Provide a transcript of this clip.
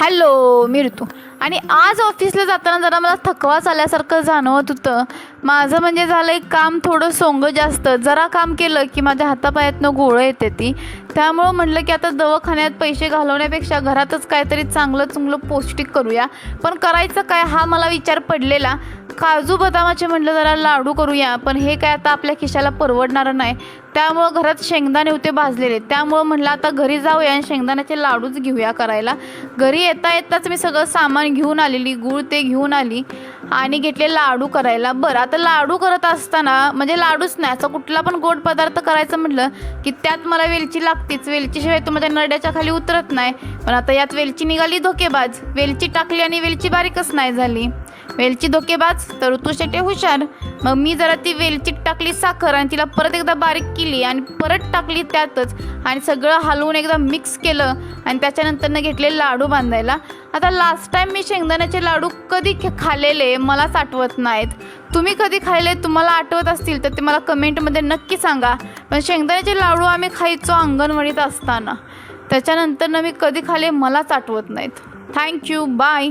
Hello मी ऋतू. आणि आज ऑफिसला जाताना जरा मला थकवा आल्यासारखं जाणवत होतं. माझं म्हणजे झालं एक काम थोडं सोंग जास्त. जरा काम केलं की माझ्या हातापायातनं गोळं येते ती. त्यामुळं म्हटलं की आता दवाखान्यात पैसे घालवण्यापेक्षा घरातच काहीतरी चांगलं चांगलं पौष्टिक करूया. पण करायचं काय हा मला विचार पडलेला. काजू बदामाचे म्हटलं जरा लाडू करूया पण हे काय आता आपल्या खिशाला परवडणारं नाही. त्यामुळं घरात शेंगदाणे होते भाजलेले. त्यामुळं म्हटलं आता घरी जाऊया आणि शेंगदाण्याचे लाडूच घेऊया करायला. घरी येता येताच मी सगळं सामान घेऊन आलेली गूळ ते घेऊन आली आणि घेतले लाडू करायला. बरं आता लाडू करत असताना म्हणजे लाडूच नाही असं कुठला पण गोड पदार्थ करायचं म्हटलं की त्यात मला वेलची लागतीच. वेलचीशिवाय तो माझ्या नरड्याच्या खाली उतरत नाही. पण आता यात वेलची निघाली धोकेबाज. वेलची टाकली आणि वेलची बारीकच नाही झाली. वेलची धोकेबाज तर ऋतू शेट्टी हुशार. मग मी जरा ती वेलची टाकली साखर आणि तिला परत एकदा बारीक केली आणि परत टाकली त्यातच. आणि सगळं हलवून एकदा मिक्स केलं आणि त्याच्यानंतरनं घेतले लाडू बांधायला. आता लास्ट टाईम मी शेंगदाण्याचे लाडू कधी खे- खाल्लेले मलाच आठवत नाहीत. तुम्ही कधी खाल्ले तुम्हाला आठवत असतील तर ते मला कमेंटमध्ये नक्की सांगा. पण शेंगदाण्याचे लाडू आम्ही खायचो अंगणवाडीत असताना. त्याच्यानंतरनं मी कधी खाल्ले मलाच आठवत नाहीत. Thank you bye